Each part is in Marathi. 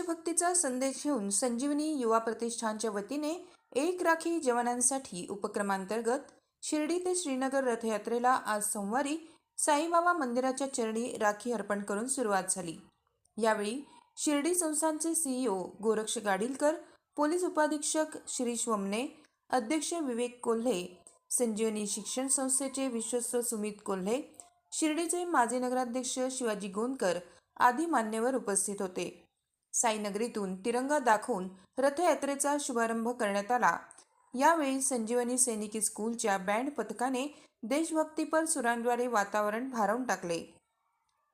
देशभक्तीचा संदेश घेऊन संजीवनी युवा प्रतिष्ठानच्या वतीने एक राखी जवानांसाठी उपक्रमांतर्गत शिर्डी ते श्रीनगर रथयात्रेला आज सोमवारी साईबाबा मंदिराच्या चरणी राखी अर्पण करून सुरुवात झाली. यावेळी शिर्डी संस्थांचे सीईओ गोरक्ष गाडीलकर पोलीस उपाधीक्षक शिरीष वमने अध्यक्ष विवेक कोल्हे संजीवनी शिक्षण संस्थेचे विश्वस्त सुमित कोल्हे शिर्डीचे माजी नगराध्यक्ष शिवाजी गोंदकर आदी मान्यवर उपस्थित होते. साईनगरीतून तिरंगा दाखवून रथयात्रेचा शुभारंभ करण्यात आला. यावेळी संजीवनी सैनिकी स्कूलच्या बँड पथकाने देशभक्तीपर सुरांद्वारे वातावरण भारावून टाकले.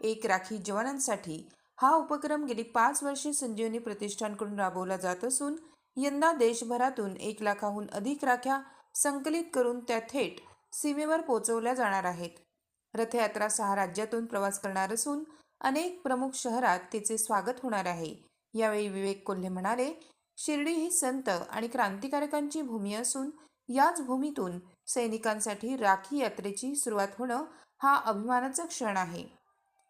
एक राखी जवानांसाठी हा उपक्रम गेली पाच वर्षे संजीवनी प्रतिष्ठानकडून राबवला जात असून यंदा देशभरातून एक लाखाहून अधिक राख्या संकलित करून त्या थेट सीमेवर पोहोचवल्या जाणार आहेत. रथयात्रा सहा राज्यातून प्रवास करणार असून अनेक प्रमुख शहरात तिचे स्वागत होणार आहे. यावेळी विवेक कोल्हे म्हणाले शिर्डी ही संत आणि क्रांतिकारकांची भूमी असून याच भूमीतून सैनिकांसाठी राखी यात्रेची सुरुवात होणं हा अभिमानाचा क्षण आहे.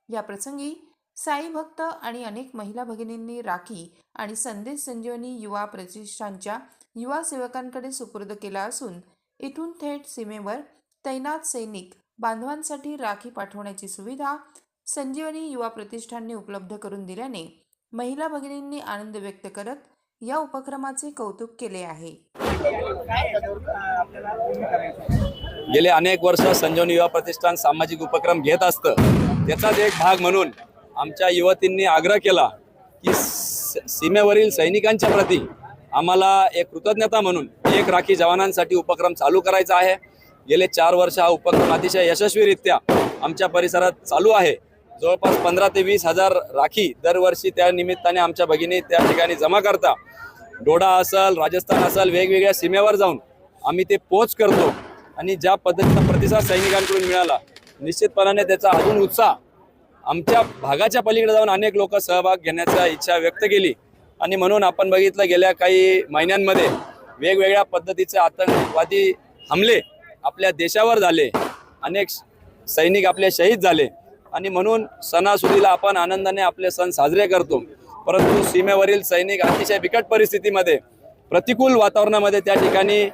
या प्रसंगी साई भक्त आणि अनेक महिला भगिनींनी राखी आणि संदेश संजीवनी युवा प्रतिष्ठानच्या युवा सेवकांकडे सुपूर्द केला असून इथून थेट सीमेवर तैनात सैनिक बांधवांसाठी राखी पाठवण्याची सुविधा संजीवनी युवा प्रतिष्ठानने उपलब्ध करून दिल्याने महिला भगिनींनी आनंद व्यक्त करत या उपक्रमाचे कौतुक केले आहे. गेले अनेक वर्ष संजीवनी युवा प्रतिष्ठान सामाजिक उपक्रम घेत असतं. त्याचाच एक भाग म्हणून आमच्या युवतींनी आग्रह केला की सीमेवरील सैनिकांच्या प्रती आम्हाला एक कृतज्ञता म्हणून एक राखी जवानांसाठी उपक्रम चालू करायचा आहे. गेले चार वर्ष हा उपक्रम अतिशय यशस्वीरित्या आमच्या परिसरात चालू आहे. जवळपास पंधरा ते वीस हजार राखी दरवर्षी त्या निमित्ताने आमच्या भगिनी त्या ठिकाणी जमा करता. डोडा असल राजस्थान असल वेगवेगळ्या सीमेवर जाऊन आम्ही ते पोच करतो आणि ज्या पद्धतीचा प्रतिसाद सैनिकांकडून मिळाला निश्चितपणाने त्याचा अजून उत्साह आमच्या भागाच्या पलीकडे जाऊन अनेक लोक सहभाग घेण्याचा इच्छा व्यक्त केली. आणि म्हणून आपण बघितलं गेल्या काही महिन्यांमध्ये वेगवेगळ्या पद्धतीचे आतंकवादी हमले आपल्या देशावर झाले. अनेक सैनिक आपले शहीद झाले. आणि म्हणून सणासुदीला आपण आनंदाने आपले सण साजरे करतो. परंतु सीमेवरील सैनिक अतिशय बिकट परिस्थितीमध्ये प्रतिकूल वातावरणामध्ये त्या ठिकाणी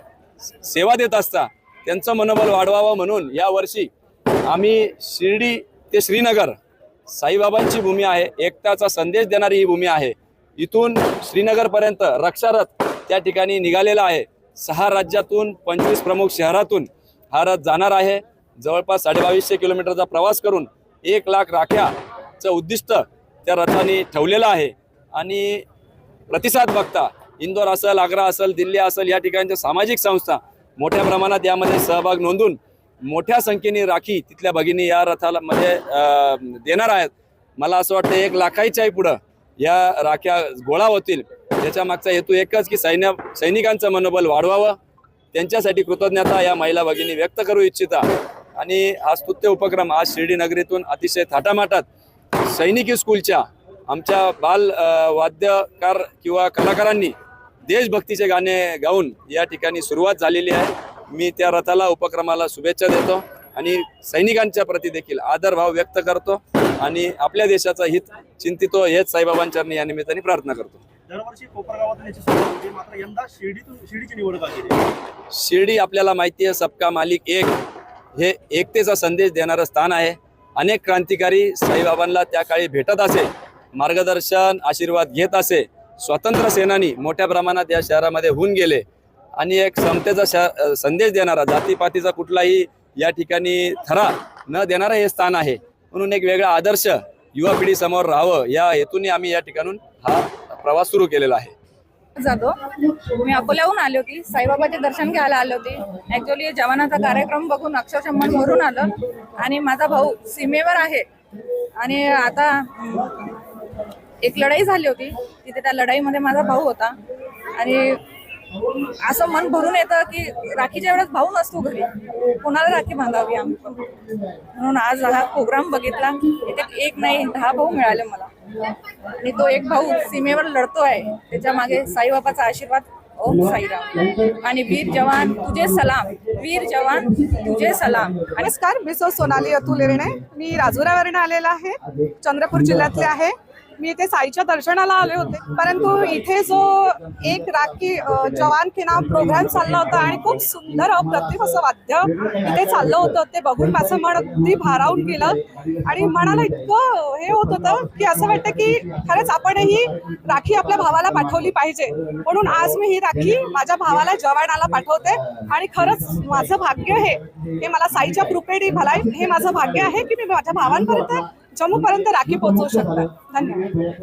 सेवा देत असता त्यांचं मनोबल वाढवावं म्हणून या वर्षी आम्ही शिर्डी ते श्रीनगर साईबाबांची भूमी आहे एकताचा संदेश देणारी ही भूमी आहे. इथून श्रीनगरपर्यंत रक्षारथ त्या ठिकाणी निघालेला आहे. सहा राज्यातून पंचवीस प्रमुख शहरातून हा रथ जाणार आहे. जवळपास साडेबावीसशे किलोमीटरचा प्रवास करून एक लाख राख्याचं उद्दिष्ट त्या रथाने ठेवलेलं आहे. आणि प्रतिसाद बघता इंदोर असेल आग्रा असेल दिल्ली असेल या ठिकाणच्या सामाजिक संस्था मोठ्या प्रमाणात यामध्ये सहभाग नोंदून मोठ्या संख्येने राखी तिथल्या भगिनी या रथाला मध्ये देणार आहेत. मला असं वाटतं एक लाखाच्याही पुढं. या राख्या गोळा होतील. त्याच्या मागचा हेतू एकच की सैन्य सैनिकांचं मनोबल वाढवावं. त्यांच्यासाठी कृतज्ञता या महिला भगिनी व्यक्त करू इच्छिता. आणि हा स्तुत्य उपक्रम आज शिर्डी नगरीतून अतिशय थाटामाटात सैनिकी स्कूलच्या आमच्या बाल वाद्यकार किंवा कलाकारांनी देशभक्तीचे गाणे गाऊन या ठिकाणी सुरुवात झालेली आहे. मी त्या रथाला उपक्रमाला शुभेच्छा देतो आणि सैनिकांच्या प्रती देखील आदरभाव व्यक्त करतो आणि आपल्या देशाचं हित चिंतितो हेच साईबाबांच्या या निमित्ताने प्रार्थना करतो. दरवर्षी कोपरगावातून याची सुरुवात होते. मात्र यंदा शिर्डीतून शिर्डीची निवड का केली शिर्डी आपल्याला माहिती आहे सबका मालिक एक. हे एकतेचा संदेश देणारं स्थान आहे. अनेक क्रांतिकारी साईबाबांना त्या काळी भेटत असे. मार्गदर्शन आशीर्वाद घेत असे. स्वतंत्र सेनानी मोठ्या प्रमाणात या शहरामध्ये होऊन गेले. आणि एक समतेचा शह संदेश देणारा जातीपातीचा कुठलाही या ठिकाणी थरा न देणारं हे स्थान आहे. म्हणून एक वेगळा आदर्श युवा पिढीसमोर राहावं या हेतूने आम्ही या ठिकाणून हा प्रवास सुरू केलेला आहे. जातो. मी अकोल्याहून आली होती. साईबाबाचे दर्शन घ्यायला आले होते. ऍक्च्युली जवानाचा कार्यक्रम बघून अक्षरशः मन भरून आलं. आणि माझा भाऊ सीमेवर आहे. आणि आता एक लढाई झाली होती. तिथे त्या लढाईमध्ये माझा भाऊ होता. आणि असं मन भरून येतं की राखीच्या वेळेस भाऊ नसतो घरी. कोणाला राखी बांधावी आम्ही? म्हणून आज हा प्रोग्राम बघितला. इथे एक नाही दहा भाऊ मिळाले मला. आणि तो एक भाऊ सीमेवर लढतो आहे. त्याच्यामागे साईबाबाचा आशीर्वाद. ओम साईराम. आणि वीर जवान तुझे सलाम. वीर जवान तुझे सलाम. नमस्कार मी सो सोनाली अतुल इरणे मी राजुरावरून आलेला आहे. चंद्रपूर जिल्ह्यातले आहे. मी इथे साईच्या दर्शनाला आले होते. परंतु इथे जो एक राखी जवान के नाव प्रोग्राम चालला होता आणि खूप सुंदर अप्रतिम असं वाद्य इथे चाललं होतं ते बघून माझं मन अगदी भारावून गेलं. आणि मनाला इतकं हे होत होतं की असं वाटतं की खरंच आपण ही राखी आपल्या भावाला पाठवली पाहिजे. म्हणून आज मी ही राखी माझ्या भावाला जवानाला पाठवते. आणि खरंच माझं भाग्य हे हे मला साईच्या कृपेने भलाय हे माझं भाग्य आहे की मी माझ्या भावांपर्यंत जम्मूपर्यंत राखी पोहोचवू शकतात धन्यवाद.